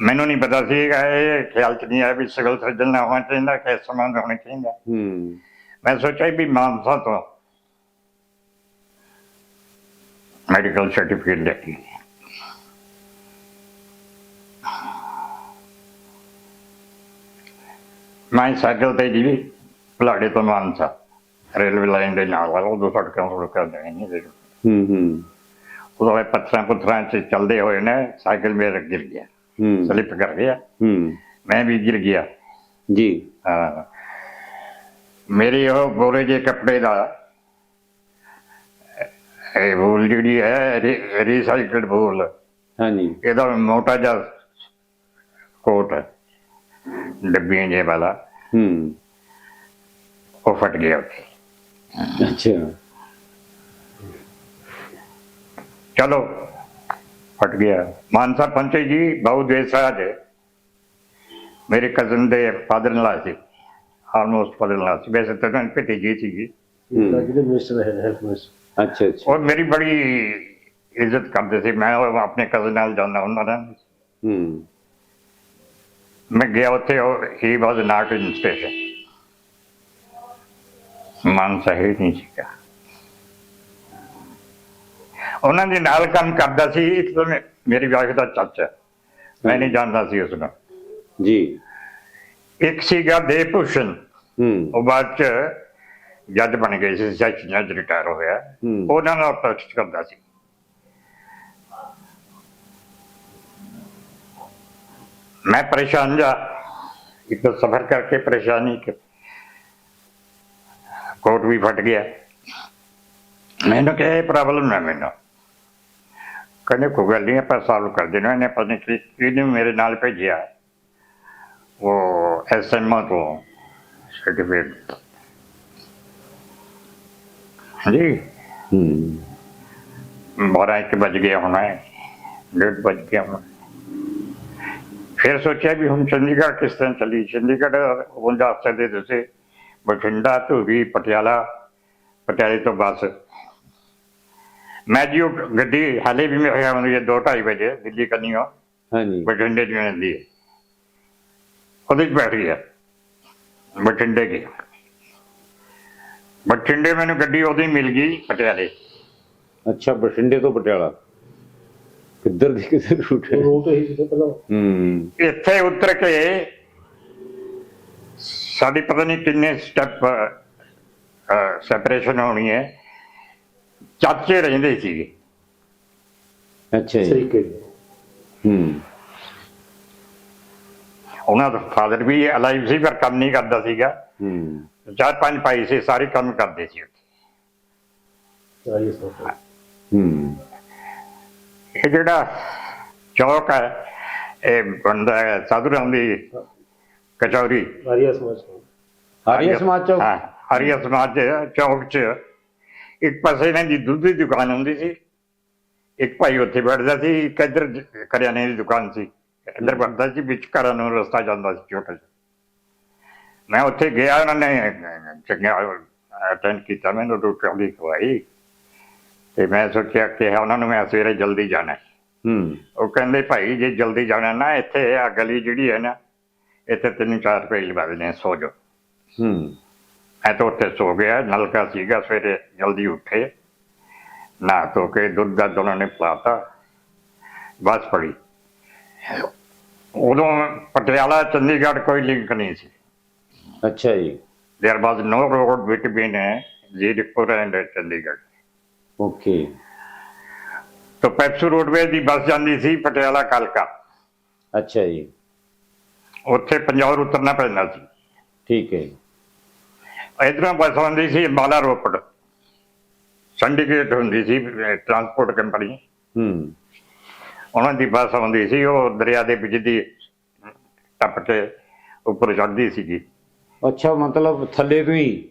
ਮੈਨੂੰ ਨਹੀਂ ਪਤਾ ਸੀ ਇਹ ਖਿਆਲ ਚ ਨਹੀਂ ਆਇਆ ਵੀ ਸਿਵਲ ਸਰਜਨ ਨਾ ਹੋਣਾ ਚਾਹੀਦਾ ਕਿ ਸਮਾਂ ਹੋਣਾ ਚਾਹੀਦਾ। ਹੂੰ। ਮੈਂ ਸੋਚਿਆ ਵੀ ਮਾਨਸਾ ਤੋਂ ਮੈਡੀਕਲ ਸਰਟੀਫਿਕੇਟ ਲੈ ਕੇ ਮੈਂ ਸਾਈਕਲ ਤੇ ਜੀ ਪਲਾੜੇ ਤੋਂ ਮਾਨਸਾ ਰੇਲਵੇ ਲਾਈਨ ਦੇ ਨਾਲ ਉਹ ਦੋ ਸੜਕਾਂ ਤੋਂ ਕਰਦੇ ਨਹੀਂ ਦੇ ਹੂੰ ਹੂੰ। ਉਹਦੇ ਪੱਥਰਾਂ ਪੁੱਥਰਾਂ ਚ ਚੱਲਦੇ ਹੋਏ ਨੇ ਸਾਈਕਲ ਮੇਰੇ ਗਿਰ ਗਿਆ ਕਰ ਗਿਆ। ਹੂੰ। ਮੈਂ ਵੀ ਗਿਰ ਗਿਆ। ਜੀ। ਹਾਂ। ਮੇਰੀ ਉਹ ਗੋਰੇ ਜੇ ਕੱਪੜੇ ਦਾ ਇਹ ਬੋਲ ਜਿਹੜੀ ਹੈ ਰੀ- ਰੀਸਾਈਕਲਡ ਬੋਲ। ਹਾਂਜੀ। ਇਹਦਾ ਮੋਟਾ ਜਿਹਾ ਕੋਟ ਹੈ ਡੱਬੀਆਂ ਜੇ ਵਾਲਾ। ਹੂੰ। ਉਹ ਫਟ ਗਿਆ ਉੱਥੇ। ਅੱਛਾ। ਚਲੋ। ਗਿਆ। ਮਾਨਸਾ ਪਹੁੰਚੇ ਜੀ ਬਹੁਤ ਦੇਰ ਸਾਜ ਮੇਰੇ ਕਜ਼ਨ ਦੇ ਫਾਦਰ ਨਾਲ ਸੀ। ਆਲਮੋਸਟ ਫਾਦਰ ਨਾਲ ਸੀ। ਵੈਸੇ ਤਾਂ ਪਿੱਟੀ ਜੀ ਸੀਗੀ। ਹੂੰ। ਜਿਹੜੇ ਮਿਨਿਸਟਰ ਹੈ ਹੈਲਥ ਮਿਨਿਸਟਰ ਅੱਛਾ ਅੱਛਾ। ਉਹ ਮੇਰੀ ਬੜੀ ਇੱਜ਼ਤ ਕਰਦੇ ਸੀ। ਮੈਂ ਉਹ ਆਪਣੇ ਕਜ਼ਨ ਨਾਲ ਜਾਂਦਾ ਹੁੰਦਾ ਨਾ ਹੂੰ। ਮੈਂ ਗਿਆ ਉੱਥੇ ਉਹ ਹੀ ਵਾਸ ਨਾਟ ਇਨ ਸਟੇਸ਼ਨ ਮਨ ਸਹੀ ਨਹੀਂ ਸੀਗਾ। ਉਹਨਾਂ ਦੇ ਨਾਲ ਕੰਮ ਕਰਦਾ ਸੀ ਇੱਕ ਤੋਂ ਮੇਰੀ ਵਾਈਫ ਦਾ ਚਾਚਾ। ਮੈਂ ਨਹੀਂ ਜਾਣਦਾ ਸੀ ਉਸ ਨੂੰ ਜੀ। ਇੱਕ ਸੀਗਾ ਦੇਵਭੂਸ਼ਣ। ਹੂੰ। ਉਹ ਬਾਅਦ ਚ ਜੱਜ ਬਣ ਗਏ ਸੀ ਜੱਜ ਜੱਜ ਰਿਟਾਇਰ ਹੋਇਆ। ਉਹਨਾਂ ਨਾਲ ਪ੍ਰੈਕਟਿਸ ਕਰਦਾ ਸੀ। ਮੈਂ ਪਰੇਸ਼ਾਨ ਜਾ ਇੱਕ ਸਫਰ ਕਰਕੇ ਪਰੇਸ਼ਾਨੀ ਕਿ ਕੋਟ ਵੀ ਫਟ ਗਿਆ। ਮੈਨੂੰ ਕਿਹਾ ਇਹ ਪ੍ਰੋਬਲਮ ਹੈ ਮੈਨੂੰ। है मैंने कहने कोई गल नहीं ਆਪਾਂ ਸੋਲਵ ਕਰ ਦੇਣਾ ਇਹਨੇ ਪਤਾ ਨਹੀਂ ਕਿ ਕਿਹਨੇ ਮੇਰੇ ਨਾਲ ਭੇਜਿਆ ਉਹ ਐਸਐਮਓ ਤੋਂ ਸਰਟੀਫਿਕੇਟ ਹਾਂਜੀ ਹੂੰ ਬਾਰਾਂ ਇੱਕ ਵੱਜ ਗਿਆ ਹੋਣਾ ਹੈ ਡੇਢ ਵੱਜ ਗਿਆ ਹੋਣਾ ਫਿਰ ਸੋਚਿਆ ਵੀ ਹੁਣ ਚੰਡੀਗੜ੍ਹ ਕਿਸ ਤਰ੍ਹਾਂ ਚੱਲੀ ਚੰਡੀਗੜ੍ਹ ਹੁਣ ਜਾ ਸਕਦੇ ਤੁਸੀਂ ਬਠਿੰਡਾ ਧੂਰੀ ਪਟਿਆਲਾ ਪਟਿਆਲੇ ਤੋਂ ਬੱਸ ਮੈਂ ਜੀ ਉਹ ਗੱਡੀ ਹਾਲੇ ਵੀ ਮੇਰੇ ਖਿਆਲ ਨਾਲ 2:30 ਵਜੇ ਦਿੱਲੀ ਕਰਨੀ ਹੋ ਹਾਂਜੀ। ਬਠਿੰਡੇ ਦੀ ਜਾਂਦੀ ਹੈ ਉਹਦੇ 'ਚ ਬੈਠ ਗਿਆ। ਬਠਿੰਡੇ ਗਿਆ। ਬਠਿੰਡੇ ਮੈਨੂੰ ਗੱਡੀ ਉਹਦੀ ਮਿਲ ਗਈ ਪਟਿਆਲੇ। ਅੱਛਾ ਬਠਿੰਡੇ ਤੋਂ ਪਟਿਆਲਾ। ਕਿੱਧਰ ਦੀ ਕਿੱਧਰ ਰੂਟ ਹੈ? ਉਹ ਰੋਡ ਹੀ ਜਿੱਥੇ ਪਹਿਲਾਂ। ਹੂੰ। ਇੱਥੇ ਉਤਰ ਕੇ ਸਾਡੀ ਪਤਾ ਨਹੀਂ ਕਿੰਨੇ ਸਟੈਪ ਸੈਪਰੇਸ਼ਨ ਹੋਣੀ ਹੈ। ਚਾਚੇ ਰਹਿੰਦੇ ਸੀਗੇ। ਅੱਛਾ ਜੀ। ਸਰੀਕੇ ਦੀ ਹੂੰ। ਉਹਨਾਂ ਦਾ ਫਾਦਰ ਵੀ ਅਲਾਈਵ ਸੀ ਪਰ ਕੰਮ ਨਹੀਂ ਕਰਦਾ ਸੀਗਾ। ਹੂੰ। ਚਾਰ ਪੰਜ ਭਾਈ ਸੀ ਸਾਰੇ ਕੰਮ ਕਰਦੇ ਸੀ ਉੱਥੇ। ਹੂੰ। ਇਹ ਜਿਹੜਾ ਚੌਕ ਹੈ ਇਹ ਬਣਦਾ ਹੈ ਸਾਧੂ ਰਾਮ ਦੀ ਕਚੌਰੀ। ਸਮਾਜ ਤੋਂ ਆਰੀਆ ਸਮਾਜ ਚੌਕ? ਹਾਂ ਆਰੀਆ ਸਮਾਜ ਚੌਕ 'ਚ ਇੱਕ ਪਾਸੇ ਇਹਨਾਂ ਦੀ ਦੁੱਧ ਦੀ ਦੁਕਾਨ ਹੁੰਦੀ ਸੀ। ਇੱਕ ਭਾਈ ਉੱਥੇ ਬੈਠਦਾ ਸੀ ਇੱਕ ਇੱਧਰ ਜ- ਕਰਿਆਨੇ ਦੀ ਦੁਕਾਨ ਸੀ। ਇੱਧਰ ਬੈਠਦਾ ਸੀ ਵਿੱਚ ਘਰਾਂ ਨੂੰ ਰਸਤਾ ਜਾਂਦਾ ਸੀ ਛੋਟਾ ਜਿਹਾ। ਮੈਂ ਉੱਥੇ ਗਿਆ ਉਹਨਾਂ ਨੇ ਚੰਗਾ ਅਟੈਂਡ ਕੀਤਾ ਮੈਨੂੰ ਰੋਟੀ ਵੀ ਖਵਾਈ। ਤੇ ਮੈਂ ਸੋਚਿਆ ਕਿ ਉਹਨਾਂ ਨੂੰ ਮੈਂ ਸਵੇਰੇ ਜਲਦੀ ਜਾਣਾ ਹੈ। ਉਹ ਕਹਿੰਦੇ ਭਾਈ ਜੇ ਜਲਦੀ ਜਾਣਾ ਨਾ ਇੱਥੇ ਆ ਗਲੀ ਜਿਹੜੀ ਹੈ ਨਾ ਇੱਥੇ ਤਿੰਨ ਚਾਰ ਰੁਪਏ ਲਵਾਦੇ ਨੇ ਸੋ ਜਾਓ ਹੂੰ। ਮੈਂ ਤਾਂ ਉੱਥੇ ਸੋ ਗਿਆ ਨਲਕਾ ਸੀਗਾ ਸਵੇਰੇ ਜਲਦੀ ਉੱਠੇ ਨਾ ਧੋ ਕੇ ਦੁੱਧ ਦਾ ਦੋਨਾਂ ਨੇ ਪਿਲਾਤਾ ਬਸ ਪੜੀ ਉਦੋਂ ਪਟਿਆਲਾ ਚੰਡੀਗੜ੍ਹ ਕੋਈ ਲਿੰਕ ਨਹੀਂ ਸੀ ਅੱਛਾ ਜੀ there was no road between Zirakpur and Chandigarh okay तो ਪੈਪਸੂ ਰੋਡਵੇਜ਼ ਦੀ ਬੱਸ ਜਾਂਦੀ ਸੀ ਪਟਿਆਲਾ ਕਲਕਾ ਅੱਛਾ ਜੀ ਉੱਥੇ ਪੰਜਾਬ ਉਤਰਨਾ ਪੈਂਦਾ ਸੀ ਠੀਕ ਹੈ ਜੀ। ਇਧਰੋਂ ਬੱਸ ਆਉਂਦੀ ਸੀ ਅੰਬਾਲਾ ਰੋਪੜ। ਚੰਡੀਗੜ੍ਹ ਹੁੰਦੀ ਸੀ ਟਰਾਂਸਪੋਰਟ ਕੰਪਨੀ ਹੂੰ। ਉਹਨਾਂ ਦੀ ਬੱਸ ਆਉਂਦੀ ਸੀ ਉਹ ਦਰਿਆ ਦੇ ਵਿੱਚ ਦੀ ਟੱਪ ਕੇ ਉੱਪਰ ਚੜ੍ਹਦੀ ਸੀਗੀ। ਅੱਛਾ ਮਤਲਬ ਥੱਲੇ ਤੋਂ ਹੀ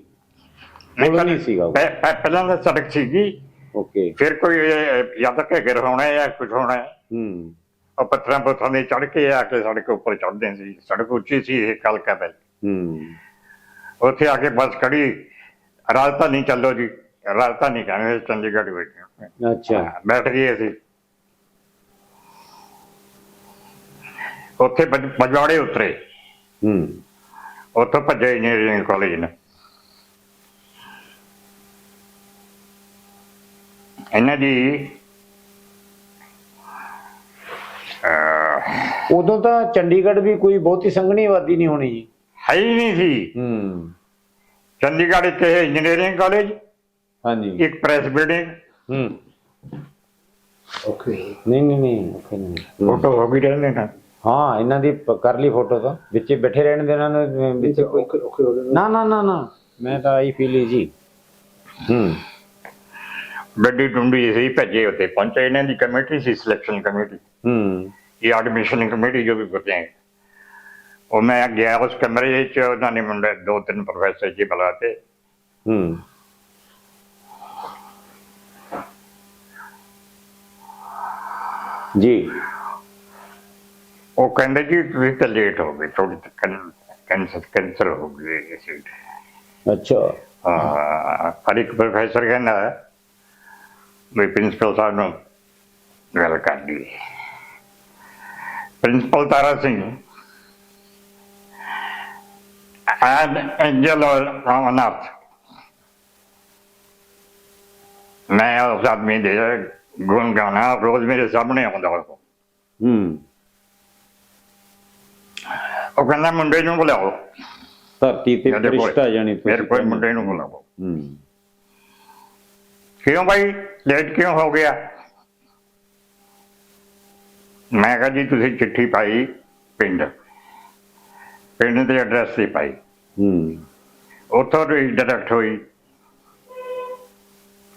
ਨਹੀਂ ਸੀਗਾ ਉਹ। ਪਹਿ- ਪਹਿ- ਪਹਿਲਾਂ ਤਾਂ ਸੜਕ ਸੀਗੀ। ਓਕੇ। ਫਿਰ ਕੋਈ ਇਹ ਜਾਂ ਤਾਂ ਘੇਗਰ ਹੋਣਾ ਹੈ ਜਾਂ ਕੁਝ ਹੋਣਾ ਹੈ। ਹੂੰ। ਉਹ ਪੱਥਰਾਂ ਪੱਥਰਾਂ ਦੇ ਚੜ੍ਹ ਕੇ ਆ ਕੇ ਸੜਕ ਉੱਪਰ ਚੜ੍ਹਦੇ ਸੀ। ਸੜਕ ਉੱਚੀ ਸੀ ਇਹ ਕਲਕਾ ਪਹਿਲ ਹੂੰ। ਉੱਥੇ ਆ ਕੇ ਬੱਸ ਖੜੀ। ਰਾਜਧਾਨੀ ਚੱਲੋ ਜੀ। ਰਾਜਧਾਨੀ ਕਹਿੰਦੇ ਚੰਡੀਗੜ੍ਹ ਵਿੱਚ। ਅੱਛਾ। ਬੈਠ ਗਏ ਅਸੀਂ। ਉੱਥੇ ਪਜ- ਪਜਵਾੜੇ ਉਤਰੇ। ਹੂੰ। ਉੱਥੋਂ ਭੱਜੇ ਇੰਜੀਨੀਅਰਿੰਗ ਕਾਲਜ ਨੇ। ਇਹਨਾਂ ਦੀ ਉਦੋਂ ਤਾਂ ਚੰਡੀਗੜ੍ਹ ਵੀ ਕੋਈ ਬਹੁਤੀ ਸੰਘਣੀ ਆਬਾਦੀ ਨਹੀਂ ਹੋਣੀ ਜੀ। ਹੈ ਹੀ ਨਹੀਂ ਸੀ। ਹੂੰ। ਚੰਡੀਗੜ੍ਹ ਇੱਕ ਇੰਜੀਨੀਅਰਿੰਗ ਕਾਲਜ ਹਾਂਜੀ। ਇੱਕ ਪ੍ਰੈਸ ਬਿਲਡਿੰਗ ਹੂੰ। Okay. ਨਹੀਂ ਨਹੀਂ ਨਹੀਂ ਫੋਟੋ ਹੋ ਗਈ ਰਹਿੰਦੇ ਨਾ? ਹਾਂ ਇਹਨਾਂ ਦੀ ਪ- ਕਰ ਲਈ ਫੋਟੋ ਤਾਂ। ਵਿੱਚੇ ਬੈਠੇ ਰਹਿਣ ਦੇ ਇਹਨਾਂ ਨੂੰ ਵਿੱਚ ਕੋਈ. ਨਾ ਨਾ ਨਾ ਨਾ। ਮੈਂ ਤਾਂ ਆਈ ਫੀਲ ਜੀ ਹੂੰ। ਗੱਡੀ ਟੁੰਡੀ ਸੀ ਭੱਜੇ ਉੱਤੇ ਪਹੁੰਚੇ ਇਹਨਾਂ ਦੀ ਕਮੇਟੀ ਸੀ ਸਿਲੈਕਸ਼ਨ ਕਮੇਟੀ। ਹੂੰ। ਇਹ ਐਡਮਿਸ਼ਨ ਕਮੇਟੀ ਜੋ ਵੀ ਬੋਲਦੇ ਹੈ ਉਹ ਮੈਂ ਗਿਆ ਉਸ ਕਮਰੇ ਵਿੱਚ ਉਹਨਾਂ ਨੇ ਮੁੰਡੇ ਦੋ ਤਿੰਨ ਪ੍ਰੋਫੈਸਰ ਜੀ ਬੁਲਾਤੇ। ਹੂੰ। ਜੀ। ਉਹ ਕਹਿੰਦੇ ਜੀ ਤੁਸੀਂ ਤਾਂ ਲੇਟ ਹੋ ਗਏ ਥੋੜੀ ਕੈਂਸਰ ਕੈਂਸਰ ਹੋ ਗਈ ਅੱਛਾ। ਹਾਂ ਪਰ ਇੱਕ ਪ੍ਰੋਫੈਸਰ ਕਹਿੰਦਾ ਵੀ ਪ੍ਰਿੰਸੀਪਲ ਸਾਹਿਬ ਨੂੰ ਗੱਲ ਕਰ ਲਈ principal Tara Singh and angel on earth ਮੈਂ ਉਸ ਆਦਮੀ ਦੇ ਗੁਣ ਗਾਣਾ ਰੋਜ਼ ਮੇਰੇ ਸਾਹਮਣੇ ਆਉਂਦਾ ਉਹ ਹੂੰ ਉਹ ਕਹਿੰਦਾ ਮੁੰਡੇ ਨੂੰ ਬੁਲਾਓ ਧਰਤੀ ਤੇ ਫਰਿਸ਼ਤਾ ਤੁਸੀਂ ਮੇਰੇ ਕੋਲ ਮੁੰਡੇ ਨੂੰ ਬੁਲਾਓ ਹੂੰ ਕਿਉਂ ਭਾਈ ਲੇਟ ਕਿਉਂ ਹੋ ਗਿਆ ਮੈਂ ਕਿਹਾ ਜੀ ਤੁਸੀਂ ਚਿੱਠੀ ਪਾਈ ਪਿੰਡ ਪਿੰਡ ਦੇ ਐਡਰੈਸ ਤੇ ਪਾਈ ਹੂੰ। ਉੱਥੋਂ ਦੀ ਡਾਇਰੈਕਟ ਹੋਈ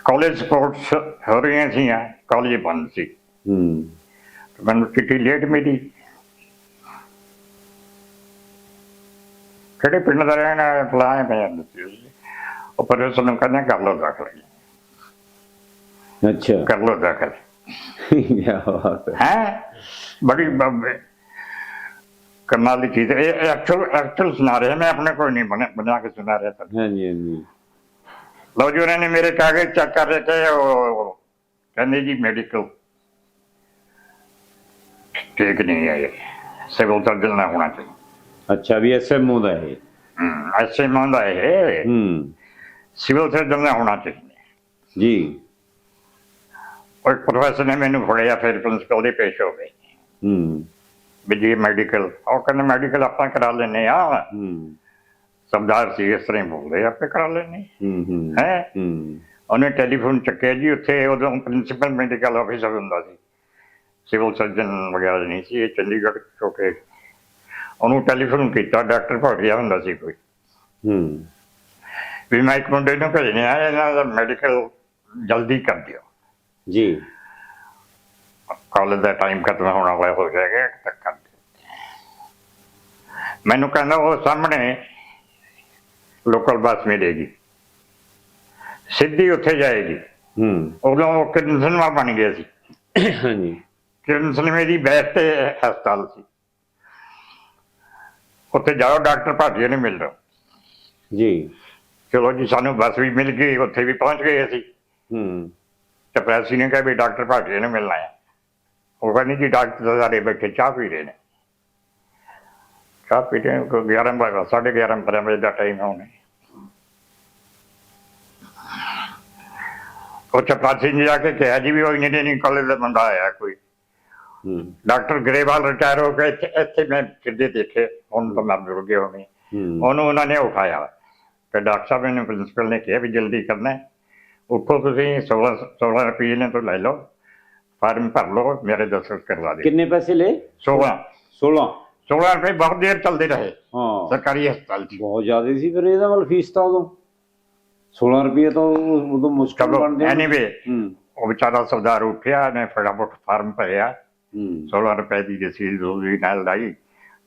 ਕਾਲਜ ਸਪੋਰਟਸ ਹੋ ਰਹੀਆਂ ਸੀ ਕਾਲਜ ਬੰਦ ਸੀ। ਹੂੰ। ਮੈਨੂੰ ਚਿੱਠੀ ਲੇਟ ਮਿਲੀ। ਕਿਹੜੇ ਪਿੰਡ ਦਾ ਰਹਿਣਾ ਫਲਾਣੇ ਪਿਆ ਉਹ ਪ੍ਰੋਫੈਸਰ ਨੂੰ ਕਹਿੰਦਾ ਕਰ ਲਓ ਦਾਖਲ। ਅੱਛਾ। ਕਰ ਲਓ ਦਾਖਲ। ਕੀ ਬਾਤ ਹੈ। ਹੈ? ਬੜੀ ਕਮਾਲ ਦੀ ਚੀਜ਼ ਹੈ ਇਹ ਐਕਚੁਅਲ ਐਕਚੁਅਲ ਸੁਣਾ ਰਿਹਾ ਮੈਂ ਆਪਣੇ ਕੋਲ ਨਹੀਂ ਬਣਾ ਬਣਾ ਕੇ ਸੁਣਾ ਰਿਹਾ ਤਾਂ। ਹਾਂਜੀ ਹਾਂਜੀ। ਲਓ ਜੀ ਉਹਨਾਂ ਨੇ ਮੇਰੇ ਕਾਗਜ਼ ਚੈੱਕ ਕਰ ਰਹੇ ਉਹ ਕਹਿੰਦੇ ਜੀ ਮੈਡੀਕਲ ਠੀਕ ਨਹੀਂ ਹੈ ਸਿਵਲ ਸਰਜਨ ਨਾ ਹੋਣਾ ਚਾਹੀਦਾ। ਅੱਛਾ ਵੀ ਐਸਐਮਓ ਦਾ ਇਹ। ਹਮ, ਐਸੇ ਮੰਦਾ ਹੈ ਹੂੰ। ਸਿਵਲ ਸਰਜਨ ਨਾ ਹੋਣਾ ਚਾਹੀਦਾ। ਜੀ। ਉਹ ਪ੍ਰੋਫੈਸਰ ਨੇ ਮੈਨੂੰ ਫੜਿਆ ਫਿਰ ਪ੍ਰਿੰਸੀਪਲ ਦੇ ਪੇਸ਼ ਹੋ ਗਏ ਹੂੰ। ਵੀ ਜੀ ਮੈਡੀਕਲ ਉਹ ਕਹਿੰਦੇ ਮੈਡੀਕਲ ਆਪਾਂ ਕਰਾ ਲੈਨੇ ਆ ਹੂੰ। ਸਰਦਾਰ ਸੀ ਇਸ ਤਰ੍ਹਾਂ ਹੀ ਬੋਲਦੇ ਆਪੇ ਕਰਾ ਲੈਨੇ ਹੂੰ ਹੂੰ ਹੈ? ਹੂੰ। ਉਹਨੇ ਟੈਲੀਫੋਨ ਚੱਕਿਆ ਜੀ ਉੱਥੇ ਉਦੋਂ ਪ੍ਰਿੰਸੀਪਲ ਮੈਡੀਕਲ ਆਫੀਸਰ ਹੁੰਦਾ ਸੀ। ਸਿਵਲ ਸਰਜਨ ਵਗੈਰਾ ਨਹੀਂ ਸੀ ਇਹ ਚੰਡੀਗੜ੍ਹ ਚੋਕੇ ਉਹਨੂੰ ਟੈਲੀਫੋਨ ਕੀਤਾ ਡਾਕਟਰ ਭਾਟੀਆ ਹੁੰਦਾ ਸੀ ਕੋਈ। ਹੂੰ। ਵੀ ਮੈਂ ਇੱਕ ਮੁੰਡੇ ਨੂੰ ਭੇਜਣੇ ਆ ਇਹਨਾਂ ਦਾ ਮੈਡੀਕਲ ਜਲਦੀ ਕਰ ਦਿਓ। ਜੀ। ਕਾਲਜ ਦਾ ਟਾਈਮ ਖਤਮ ਹੋਣਾ ਹੋਇਆ ਹੋ ਜਾਏਗਾ ਮੈਨੂੰ ਕਹਿੰਦਾ ਉਹ ਸਾਹਮਣੇ ਲੋਕਲ ਬੱਸ ਮਿਲੇਗੀ। ਸਿੱਧੀ ਉੱਥੇ ਜਾਏਗੀ। ਹੂੰ। ਉਦੋਂ ਉਹ ਕਿਰਨ ਸਿਨੇਮਾ ਬਣ ਗਿਆ ਸੀ ਹਾਂਜੀ। ਕਿਰਨ ਸਿਨੇਮੇ ਦੀ ਬੈਠ ਤੇ ਹਸਪਤਾਲ ਸੀ। ਉੱਥੇ ਜਾਓ ਡਾਕਟਰ ਭਾਟੀਆ ਨੇ ਮਿਲ ਲਓ। ਜੀ। ਚਲੋ ਜੀ ਸਾਨੂੰ ਬੱਸ ਵੀ ਮਿਲ ਗਈ ਉੱਥੇ ਵੀ ਪਹੁੰਚ ਗਏ ਅਸੀਂ। ਹੂੰ। ਤੇ ਪ੍ਰੈਸੀ ਨੇ ਕਿਹਾ ਵੀ ਡਾਕਟਰ ਭਾਟੀਆ ਨੇ ਮਿਲਣਾ ਹੈ ਉਹ ਕਹਿੰਦੀ ਜੀ ਡਾਕਟਰ ਸਾਰੇ ਬੈਠੇ ਚਾਹ ਪੀ ਰਹੇ ਨੇ। ਚਾਹ ਪੀ ਕੋਈ 11 ਵਜੇ ਸਾਢੇ 11 12 ਵਜੇ ਦਾ ਟਾਈਮ ਹੋਣਾ ਉਹ ਚਪਰਾਸੀ ਨੇ ਜਾ ਕੇ ਕਿਹਾ ਜੀ ਵੀ ਉਹ ਇੰਜੀਨੀਅਰਿੰਗ ਕਾਲਜ ਦਾ ਬੰਦਾ ਆਇਆ ਕੋਈ। ਹੂੰ। ਡਾਕਟਰ ਗਰੇਵਾਲ ਰਿਟਾਇਰ ਹੋ ਗਏ ਇੱਥੇ ਇੱਥੇ ਮੈਂ ਕਿੱਦੇ ਦੇਖੇ ਹੁਣ ਤਾਂ ਮੈਂ ਜੁੜ ਗਏ ਹੋਣੇ। ਉਹਨੂੰ ਉਹਨਾਂ ਨੇ ਉਠਾਇਆ। ਤੇ ਡਾਕਟਰ ਸਾਹਿਬ ਨੇ ਪ੍ਰਿੰਸੀਪਲ ਨੇ ਕਿਹਾ ਵੀ ਜਲਦੀ ਕਰਨਾ ਉੱਠੋ ਤੁਸੀਂ 16 16 ਰੁਪਏ ਨੇ ਤੋਂ ਲੈ ਲਓ। ਫਾਰਮ ਭਰ ਲਓ ਮੇਰੇ ਦਸਤਖਤ ਕਰਵਾ ਦੇ ਕਿੰਨੇ ਪੈਸੇ ਲਏ? 16 16 16 ਰੁਪਏ ਬਹੁਤ ਦੇਰ ਚੱਲਦੇ ਰਹੇ। ਹਾਂ। ਸਰਕਾਰੀ ਹਸਪਤਾਲ 'ਚ। ਬਹੁਤ ਜ਼ਿਆਦਾ ਸੀ ਫਿਰ ਇਹਦਾ ਵੱਲ ਫੀਸ ਤਾਂ ਉਦੋਂ। 16 ਰੁਪਏ ਤਾਂ ਉਦੋਂ ਮੁਸ਼ਕਲ ਬਣਦੇ ਆ। ਐਨੀਵੇ ਹੂੰ। ਉਹ ਵਿਚਾਰਾ ਸਰਦਾਰ ਉੱਠਿਆ ਨੇ ਫਟਾਫਟ ਫਾਰਮ ਭਰਿਆ। ਹੂੰ। 16 ਰੁਪਏ ਦੀ ਰਸੀਦ ਉਹਦੀ ਨਾਲ ਲਾਈ।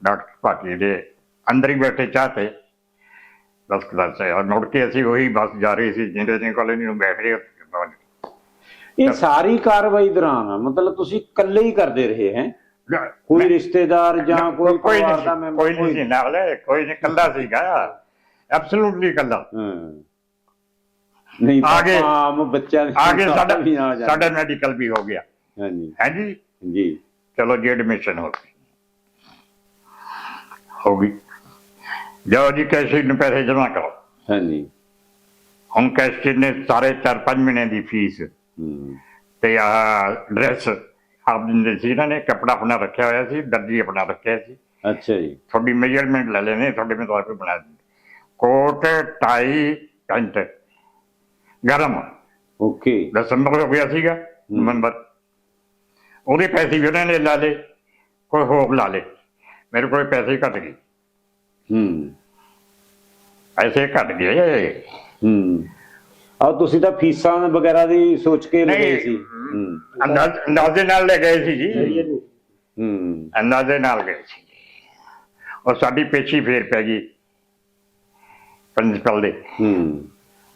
ਡਾਕਟਰ ਭਾਟੀ ਦੇ ਅੰਦਰ ਹੀ ਬੈਠੇ ਚਾਹਤੇ ਦਸ ਕਲਾਸ ਸੇ ਔਰ ਮੁੜ ਕੇ ਅਸੀਂ ਉਹੀ ਬੱਸ ਜਾ ਰਹੀ ਸੀ ਇੰਜੀਨੀਅਰਿੰਗ ਕਾਲਜ ਨੂੰ ਬੈਠ ਰਹੇ ਇਹ ਸਾਰੀ ਕਾਰਵਾਈ ਦੌਰਾਨ ਮਤਲਬ ਤੁਸੀਂ ਇਕੱਲੇ ਹੀ ਕਰਦੇ ਰਹੇ ਹੈ। ਕੋਈ ਰਿਸ਼ਤੇਦਾਰ ਜਾਂ ਕੋਈ ਕੋਈ ਪਰਿਵਾਰ ਨਹੀਂ ਦਾ ਮੈਂਬਰ ਕੋਈ ਨਹੀਂ ਸੀ ਨਾਲ ਕੋਈ ਨਹੀਂ ਕੱਲਾ ਸੀਗਾ। ਐਬਸੋਲੂਟਲੀ ਕੱਲਾ ਹਾਂ। ਨਹੀਂ ਆਗੇ- ਆਮ ਬੱਚਿਆਂ ਦੇ ਆਗੇ ਸਾਡਾ ਵੀ ਆ ਜਾਂਦੇ। ਸਾਡਾ ਮੈਡੀਕਲ ਵੀ ਹੋ ਗਿਆ। ਹਾਂਜੀ। ਹੈ ਜੀ? ਜੀ। ਚਲੋ ਜੀ ਐਡਮਿਸ਼ਨ ਹੋ ਗਈ। ਹੋ ਗਈ। ਜਾਓ ਜੀ ਕੈਸ਼ੀ ਨੂੰ ਪੈਸੇ ਜਮ੍ਹਾਂ ਕਰੋ। ਹਾਂਜੀ। ਹੁਣ ਕੈਸ਼ੀ ਨੇ ਸਾਰੇ 4-5 ਮਹੀਨੇ ਦੀ ਫੀਸ ਹੂੰ। ਤੇ ਆਹ ਡਰੈਸ ਆਪ ਦਿੰਦੇ ਸੀ ਇਹਨਾਂ ਨੇ ਕੱਪੜਾ ਆਪਣਾ ਰੱਖਿਆ ਹੋਇਆ ਸੀ ਦਰਜੀ ਆਪਣਾ ਰੱਖਿਆ ਸੀ। ਅੱਛਾ ਜੀ। ਤੁਹਾਡੀ ਮੇਜਰਮੈਂਟ ਲੈ ਲੈਣੇ ਤੁਹਾਡੇ ਮੈਂ ਤੁਹਾਡੇ ਬਣਾ ਦਿੰਦੇ। ਕੋਟ ਟਾਈ ਪੈਂਟ ਗਰਮ। ਓਕੇ। ਦਸੰਬਰ ਹੋ ਗਿਆ ਸੀਗਾ ਨਵੰਬਰ ਉਹਦੇ ਪੈਸੇ ਵੀ ਉਹਨਾਂ ਨੇ ਲਾ ਲਏ ਕੋਈ ਹੋਰ ਲਾ ਲਏ। ਮੇਰੇ ਕੋਲ ਪੈਸੇ ਘਟ ਗਏ। ਹੂੰ। ਪੈਸੇ ਘਟ ਗਏ। ਹੂੰ। ਆ ਤੁਸੀਂ ਤਾਂ ਫੀਸਾਂ ਵਗੈਰਾ ਦੀ ਸੋਚ ਕੇ ਲਏ ਸੀ। ਹੂੰ। ਅੰਦਾਜ਼ ਨਾਲ ਲੈ ਗਏ ਸੀ ਜੀ। ਹੂੰ। ਅੰਦਾਜ਼ੇ ਨਾਲ ਗਏ ਸੀ। ਉਹ ਸਾਡੀ ਪੇਸ਼ੀ ਫੇਰ ਪੈ ਗਈ। ਪ੍ਰਿੰਸੀਪਲ ਦੇ। ਹੂੰ।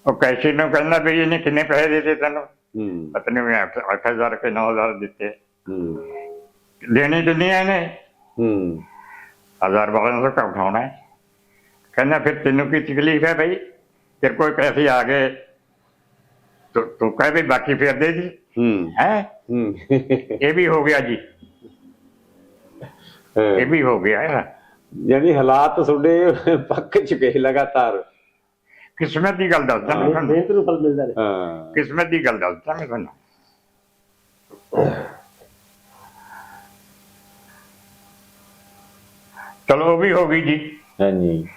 ਉਹ ਕੈਸ਼ੀ ਨੂੰ ਕਹਿੰਦਾ ਵੀ ਇਹਨੇ ਕਿੰਨੇ ਪੈਸੇ ਦਿੱਤੇ ਤੈਨੂੰ? ਹੂੰ। ਪਤਾ ਨਹੀਂ ਮੈਂ 8000 ਕਿ 9000 ਦਿੱਤੇ। ਹੂੰ। ਦੇਣੇ ਦੁਨੀਆ ਨੇ। ਹੂੰ। ਹਜ਼ਾਰ ਬਾਰਾਂ ਸੌ ਕਾ ਉਠਾਉਣਾ ਹੈ ਕਹਿੰਦਾ ਫਿਰ ਤੈਨੂੰ ਕੀ ਤਕਲੀਫ ਹੈ ਭਾਈ ਤੇਰੇ ਕੋਲ ਪੈਸੇ ਆ ਗਏ। ਕਹਿ ਵੀ ਬਾਕੀ ਫਿਰ ਦੇ ਦੀ ਹੂੰ। ਹੈ? ਹੂੰ। ਇਹ ਵੀ ਹੋ ਗਿਆ ਜੀ। ਇਹ ਵੀ ਹੋ ਗਿਆ ਹੈ। ਯਾਨੀ ਹਾਲਾਤ ਤੁਹਾਡੇ ਪੱਕ ਚੁਕੇ ਲਗਾਤਾਰ। ਕਿਸਮਤ ਦੀ ਗੱਲ ਦੱਸਦਾ ਮੈਂ ਤੁਹਾਨੂੰ। ਮਿਹਨਤ ਨੂੰ ਫਲ ਮਿਲਦਾ ਰਹੇ। ਹਾਂ। ਕਿਸਮਤ ਦੀ ਗੱਲ ਦੱਸਦਾ ਮੈਂ ਤੁਹਾਨੂੰ। ਚਲੋ ਉਹ ਵੀ ਹੋ ਗਈ ਜੀ। ਹਾਂਜੀ।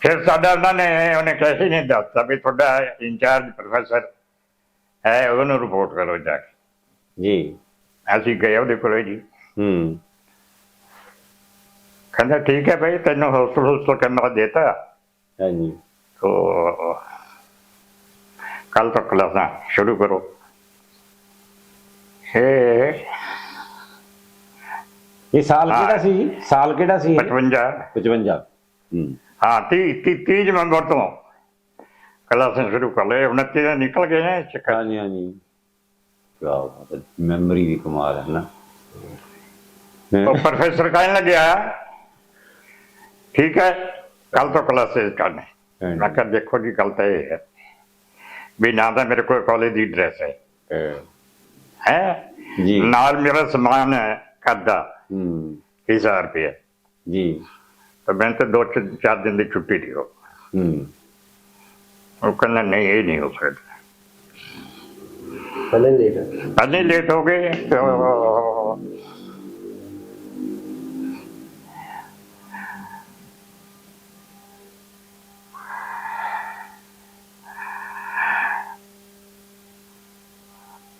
ਫਿਰ ਸਾਡਾ ਉਹਨਾਂ ਨੇ ਉਹਨੇ ਕੈਸੇ ਨਹੀਂ ਦੱਸਤਾ ਵੀ ਤੁਹਾਡਾ ਇੰਚਾਰਜ ਪ੍ਰੋਫੈਸਰ ਹੈ ਉਹਨੂੰ ਰਿਪੋਰਟ ਕਰੋ ਜਾ ਕੇ। ਜੀ। ਅਸੀਂ ਗਏ ਉਹਦੇ ਕੋਲੇ ਜੀ। ਹੂੰ। ਕਹਿੰਦਾ ਠੀਕ ਹੈ ਭਾਈ ਤੈਨੂੰ ਹੌਸਲ ਹੌਸਲ ਕਮਰਾ ਦੇਤਾ? ਹਾਂਜੀ। ਤੋ ਕੱਲ ਤੱਕ ਕਲਾਸਾਂ ਸ਼ੁਰੂ ਕਰੋ। ਹੈ। ਇਹ ਸਾਲ ਕਿਹੜਾ ਸੀ ਸਾਲ ਕਿਹੜਾ ਸੀ 55 55 ਹਾਂ। 30 30 ਨਵੰਬਰ ਤੋਂ। ਕਲਾਸਾਂ ਸ਼ੁਰੂ ਕਰ ਲਏ 29 ਦਾ ਨਿਕਲ ਗਏ ਨੇ ਚੱਕਰ ਹਾਂਜੀ ਹਾਂਜੀ ਵਾਹ ਮੈਮਰੀ ਦੀ ਕਮਾਲ ਹੈ ਨਾ ਉਹ ਪ੍ਰੋਫੈਸਰ ਕਹਿਣ ਲੱਗਿਆ ਠੀਕ ਹੈ ਕੱਲ ਤੋਂ ਕਲਾਸੇਸ ਕਰਨੇ ਮੈਂ ਕਿਹਾ ਦੇਖੋ ਜੀ ਗੱਲ ਤਾਂ ਇਹ ਵੀ ਨਾ ਤਾਂ ਮੇਰੇ ਕੋਲ ਕਾਲਜ ਦੀ ਡਰੈਸ ਹੈ ਹੈ ਜੀ ਨਾਲ ਮੇਰਾ ਸਮਾਨ ਹੈ ਕੱਦਾ ਹੂੰ 1000 ਰੁਪਏ ਜੀ ਤਾਂ ਮੈਂ ਤਾਂ ਦੋ ਚਾਰ ਦਿਨ ਦੀ ਛੁੱਟੀ ਲਿਓ ਹੂੰ ਉਹ ਕਹਿੰਦਾ ਨਹੀਂ ਇਹ ਨਹੀਂ ਹੋ ਸਕਦਾ। ਪਹਿਲੇ ਲੇਟ ਪਹਿਲੇ ਲੇਟ ਹੋ ਗਏ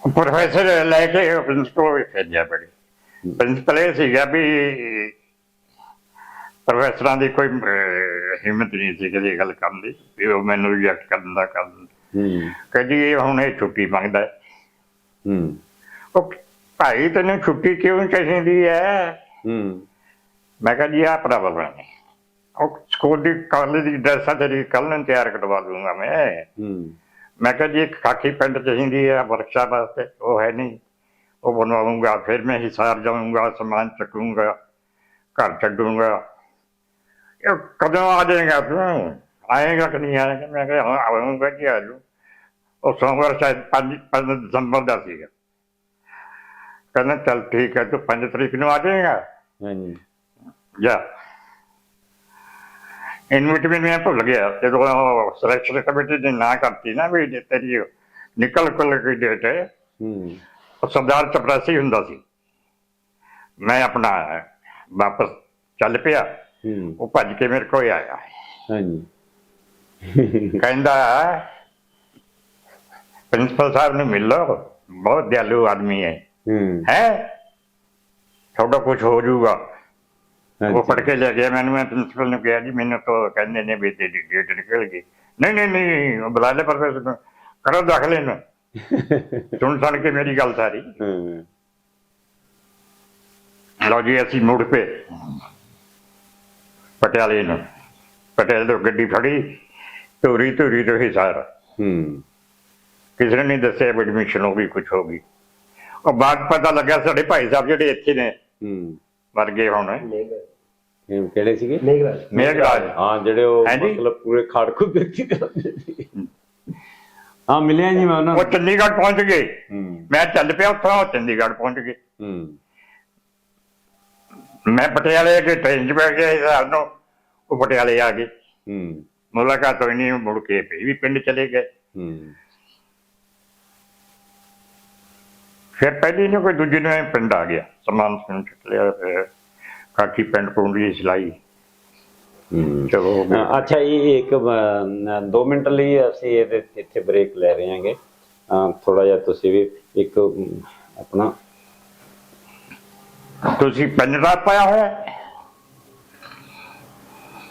ਪ੍ਰੋਫੈਸਰ ਲੈ ਕੇ ਪ੍ਰਿੰਸੀਪਲ ਵੀ ਫਿਰ ਜਾ ਬੜੀ। ਪ੍ਰਿੰਸੀਪਲ ਇਹ ਸੀਗਾ ਵੀ ਪ੍ਰੋਫੈਸਰਾਂ ਦੀ ਕੋਈ ਹਿੰਮਤ ਨਹੀਂ ਸੀ ਕਦੇ ਗੱਲ ਕਰਨ ਦੀ ਵੀ ਉਹ ਮੈਨੂੰ ਰਿਜੈਕਟ ਕਰਨ ਦਾ ਕਰਨ। ਹੂੰ। ਕਹਿੰਦੀ ਇਹ ਹੁਣ ਇਹ ਛੁੱਟੀ ਮੰਗਦਾ ਹੈ। ਉਹ ਭਾਈ ਤੈਨੂੰ ਛੁੱਟੀ ਕਿਉਂ ਚਾਹੀਦੀ ਹੈ? ਹੂੰ। ਮੈਂ ਕਿਹਾ ਜੀ ਆਹ ਪ੍ਰੋਬਲਮ ਹੈ। ਉਹ ਸਕੂਲ ਦੀ ਕਾਲਜ ਦੀ ਡਰੈਸ ਆ ਤੇਰੀ ਕੱਲ ਨੂੰ ਤਿਆਰ ਕਰਵਾ ਦੂੰਗਾ ਮੈਂ। ਹੂੰ। ਮੈਂ ਕਿਹਾ ਜੀ ਇੱਕ ਖਾਕੀ ਪੈਂਟ ਚਾਹੀਦੀ ਹੈ ਵਰਕਸ਼ਾਪ ਵਾਸਤੇ। ਉਹ ਹੈ ਨਹੀਂ। ਉਹ ਬਣਵਾਉਂਗਾ ਫਿਰ ਮੈਂ ਹਿਸਾਰ ਜਾਊਂਗਾ ਸਮਾਨ ਚੱਕੂੰਗਾ ਘਰ ਛੱਡੂੰਗਾ। ਕਦੋਂ ਆ ਜਾਏਗਾ ਤੂੰ? ਆਏਗਾ ਕਿ ਨਹੀਂ ਆਏਗਾ? ਮੈਂ ਕਿਹਾ ਹਾਂ ਆਊਂਗਾ ਜੀ ਆ ਜਾਊਂ ਉਹ ਸੋਮਵਾਰ ਸ਼ਾਇਦ 5 5 ਦਸੰਬਰ ਦਾ ਸੀਗਾ। ਕਹਿੰਦਾ ਚੱਲ ਠੀਕ ਹੈ ਤੂੰ 5 ਤਰੀਕ ਨੂੰ ਆ ਜਾਏਗਾ? ਹਾਂਜੀ। ਜਾ। ਇਨਵਿਟਮੈਂਟ ਮੈਂ ਭੁੱਲ ਗਿਆ। ਜਦੋਂ ਸਿਲੈਕਸ਼ਨ ਕਮੇਟੀ ਨੇ ਨਾ ਕਰਤੀ ਨਾ ਵੀ ਜੇ ਤੇਰੀ ਨਿਕਲ ਕੁਲ ਗਈ ਡੇਟ ਹੈ? ਹੂੰ। ਸਰਦਾਰ ਚਪਰਾਸੀ ਹੁੰਦਾ ਸੀ। ਮੈਂ ਆਪਣਾ ਵਾਪਸ ਚੱਲ ਪਿਆ। ਉਹ ਭੱਜ ਕੇ ਮੇਰੇ ਕੋਲ ਆਇਆ ਹਾਂਜੀ ਕਹਿੰਦਾ ਪ੍ਰਿੰਸੀਪਲ ਸਾਹਿਬ ਨੂੰ ਮਿਲ ਲਓ ਬਹੁਤ ਦਿਆਲੂ ਆਦਮੀ ਹੈ ਹੂੰ ਤੁਹਾਡਾ ਕੁਝ ਹੋ ਜਾਊਗਾ ਉਹ। ਪੜ ਕੇ ਲੈ ਗਿਆ ਮੈਨੂੰ ਮੈਂ ਪ੍ਰਿੰਸੀਪਲ ਨੂੰ ਕਿਹਾ ਜੀ ਮੈਨੂੰ ਤਾਂ ਕਹਿੰਦੇ ਨੇ ਵੀ ਤੇਰੀ ਡੇਟ ਨਿਕਲ ਗਈ ਨਹੀਂ ਨਹੀਂ ਨਹੀਂ ਬੁਲਾ ਲੈ ਪ੍ਰੋਫੈਸਰ ਕਰੋ ਦਾਖਲੇ ਨੂੰ ਸੁਣ ਸੁਣ ਕੇ ਮੇਰੀ ਗੱਲ ਸਾਰੀ ਲਓ ਜੀ ਅਸੀਂ ਮੁੜ ਪਏ ਪਟਿਆਲੇ ਨੂੰ। ਪਟਿਆਲੇ ਤੋਂ ਗੱਡੀ ਫੜੀ ਧੂਰੀ ਧੂਰੀ ਤੋਂ ਹੀ ਸਾਰਾ। ਹੂੰ। ਕਿਸੇ ਨੇ ਨਹੀਂ ਦੱਸਿਆ ਐਡਮਿਸ਼ਨ ਹੋ ਗਈ ਕੁਝ ਹੋ ਗਈ। ਉਹ ਬਾਅਦ ਪਤਾ ਲੱਗਿਆ ਸਾਡੇ ਭਾਈ ਸਾਹਿਬ ਜਿਹੜੇ ਇੱਥੇ ਨੇ। ਹੂੰ। ਮਰ ਗਏ ਹੁਣ। ਮੇਘਰਾਜ। ਇਹ ਕਿਹੜੇ ਸੀਗੇ? ਮੇਘਰਾਜ। ਹਾਂ ਜਿਹੜੇ ਉਹ ਹਾਂਜੀ। ਮਤਲਬ ਪੂਰੇ ਖਾੜਕੂ ਵਿਅਕਤੀ ਕਰਦੇ ਸੀ। ਹਾਂ ਮਿਲਿਆ ਜੀ ਮੈਂ ਉਹਨਾਂ ਉਹ ਨੂੰ ਚੰਡੀਗੜ੍ਹ ਪਹੁੰਚ ਗਏ। ਹੂੰ। ਮੈਂ ਚੱਲ ਪਿਆ ਉੱਥੋਂ ਉਹ ਚੰਡੀਗੜ੍ਹ ਪਹੁੰਚ ਗਏ। ਹੂੰ। ਮੈਂ ਪਟਿਆਲੇ ਦੇ ਟ੍ਰੇਨ 'ਚ ਬੈਠ ਗਿਆ ਇਸ ਨੂੰ ਉਹ ਪਟਿਆਲੇ ਆ ਗਏ। ਹੂੰ। ਮੁਲਾਕਾਤ ਹੋਈ ਨਹੀਂ ਮੁੜ ਕੇ ਫਿਰ ਵੀ ਪਿੰਡ ਚਲੇ ਗਏ। ਹੂੰ। ਫਿਰ ਪਹਿਲੀ ਨੂੰ ਕੋਈ ਦੂਜੀ ਨੂੰ ਪਿੰਡ ਆ ਗਿਆ। ਸਮਾਨ ਸਮੂਨ ਚੁੱਕ ਲਿਆ ਫਿਰ ਕਾਕੀ ਪਿੰਡ ਪੂੰਡੀ ਸਿਲਾਈ। ਹੂੰ। ਚਲੋ ਅੱਛਾ ਇਹ ਇੱਕ 2 ਮਿੰਟ ਲਈ ਅਸੀਂ ਇਹਦੇ ਇੱਥੇ ਬ੍ਰੇਕ ਲੈ ਰਹੇ ਹਾਂਗੇ। ਥੋੜਾ ਜਿਹਾ ਤੁਸੀਂ ਵੀ ਇੱਕ ਆਪਣਾ ਤੁਸੀਂ ਪਿੰਡ ਪਾਇਆ ਹੋਇਆ?